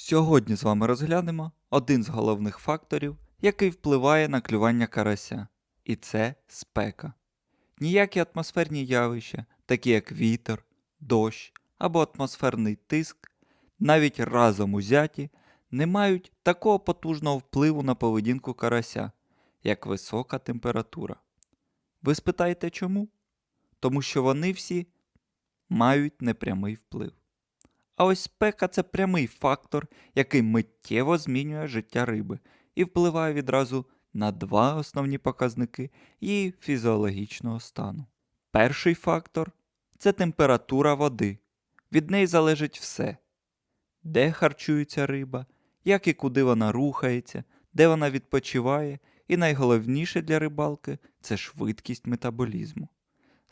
Сьогодні з вами розглянемо один з головних факторів, який впливає на клювання карася, і це спека. Ніякі атмосферні явища, такі як вітер, дощ або атмосферний тиск, навіть разом узяті, не мають такого потужного впливу на поведінку карася, як висока температура. Ви спитаєте чому? Тому що вони всі мають непрямий вплив. А ось спека це прямий фактор, який миттєво змінює життя риби і впливає відразу на два основні показники її фізіологічного стану. Перший фактор це температура води. Від неї залежить все: де харчується риба, як і куди вона рухається, де вона відпочиває, і найголовніше для рибалки це швидкість метаболізму.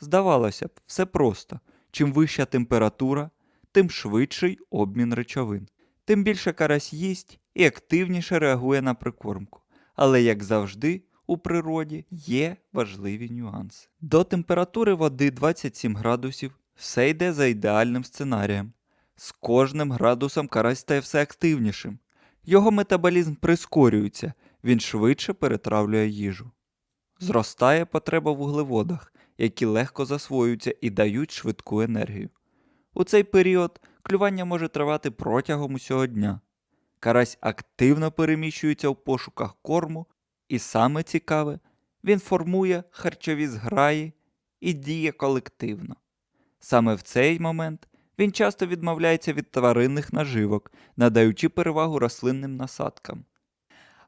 Здавалося б, все просто. Чим вища температура, тим швидший обмін речовин. Тим більше карась їсть і активніше реагує на прикормку. Але, як завжди, у природі є важливі нюанси. До температури води 27 градусів все йде за ідеальним сценарієм. З кожним градусом карась стає все активнішим. Його метаболізм прискорюється, він швидше перетравлює їжу. Зростає потреба в вуглеводах, які легко засвоюються і дають швидку енергію. У цей період клювання може тривати протягом усього дня. Карась активно переміщується в пошуках корму, і саме цікаве, він формує харчові зграї і діє колективно. Саме в цей момент він часто відмовляється від тваринних наживок, надаючи перевагу рослинним насадкам.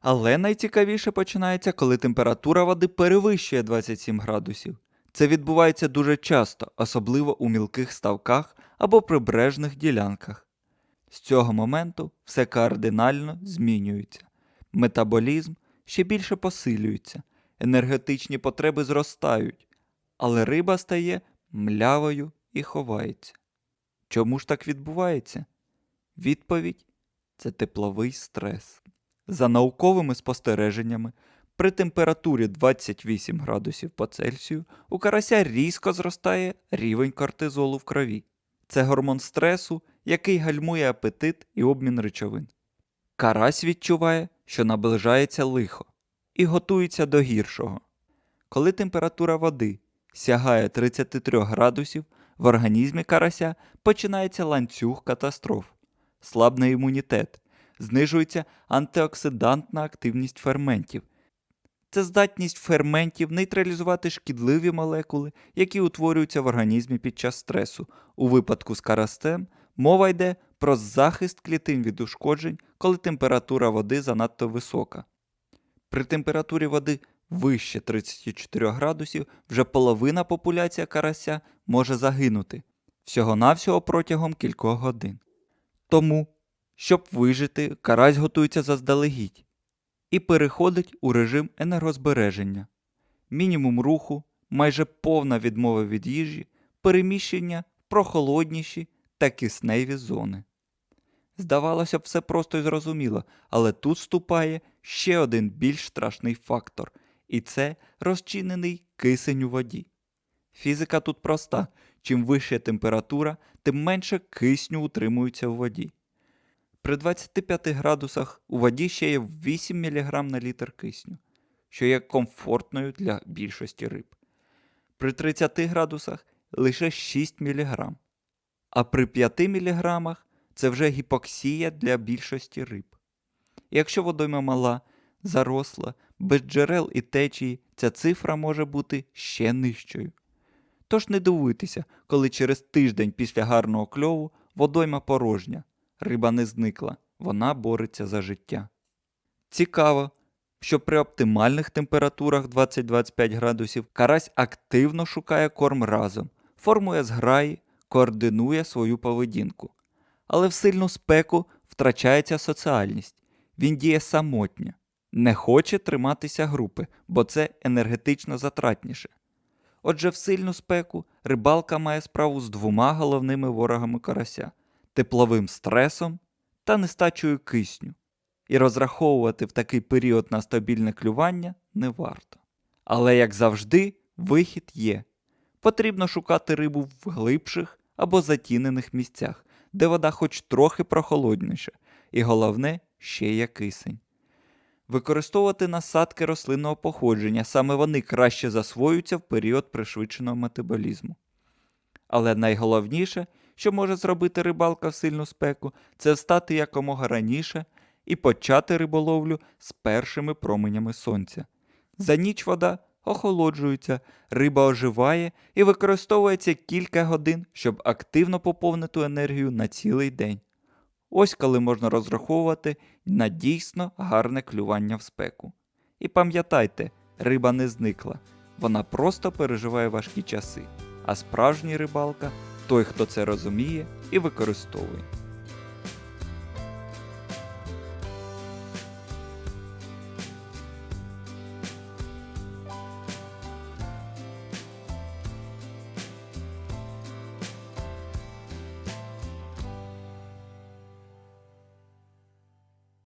Але найцікавіше починається, коли температура води перевищує 27 градусів. Це відбувається дуже часто, особливо у мілких ставках або прибережних ділянках. З цього моменту все кардинально змінюється. Метаболізм ще більше посилюється, енергетичні потреби зростають, але риба стає млявою і ховається. Чому ж так відбувається? Відповідь це тепловий стрес. За науковими спостереженнями, при температурі 28 градусів по Цельсію у карася різко зростає рівень кортизолу в крові. Це гормон стресу, який гальмує апетит і обмін речовин. Карась відчуває, що наближається лихо, і готується до гіршого. Коли температура води сягає 33 градусів, в організмі карася починається ланцюг катастроф, слабний імунітет, знижується антиоксидантна активність ферментів. Це здатність ферментів нейтралізувати шкідливі молекули, які утворюються в організмі під час стресу. У випадку з карастем мова йде про захист клітин від ушкоджень, коли температура води занадто висока. При температурі води вище 34 градусів вже половина популяція карася може загинути всього-навсього протягом кількох годин. Тому, щоб вижити, карась готується заздалегідь і переходить у режим енергозбереження, мінімум руху, майже повна відмова від їжі, переміщення в прохолодніші та кисневі зони. Здавалося б, все просто і зрозуміло, але тут вступає ще один більш страшний фактор, і це розчинений кисень у воді. Фізика тут проста: чим вища температура, тим менше кисню утримується у воді. При 25 градусах у воді ще є 8 мг на літр кисню, що є комфортною для більшості риб. При 30 градусах лише 6 мг, а при 5 мг це вже гіпоксія для більшості риб. Якщо водойма мала, заросла, без джерел і течії, ця цифра може бути ще нижчою. Тож не дивуйтеся, коли через тиждень після гарного кльову водойма порожня. Риба не зникла, вона бореться за життя. Цікаво, що при оптимальних температурах 20-25 градусів карась активно шукає корм разом, формує зграї, координує свою поведінку. Але в сильну спеку втрачається соціальність. Він діє самотньо, не хоче триматися групи, бо це енергетично затратніше. Отже, в сильну спеку рибалка має справу з двома головними ворогами карася тепловим стресом та нестачею кисню, і розраховувати в такий період на стабільне клювання не варто. Але, як завжди, вихід є. Потрібно шукати рибу в глибших або затінених місцях, де вода хоч трохи прохолодніша, і головне, ще є кисень. Використовувати насадки рослинного походження, саме вони краще засвоюються в період пришвидшеного метаболізму. Але найголовніше, що може зробити рибалка в сильну спеку, це встати якомога раніше і почати риболовлю з першими променями сонця. За ніч вода охолоджується, риба оживає і використовується кілька годин, щоб активно поповнити енергію на цілий день. Ось коли можна розраховувати на дійсно гарне клювання в спеку. І пам'ятайте, риба не зникла, вона просто переживає важкі часи. А справжній рибалка той, хто це розуміє і використовує.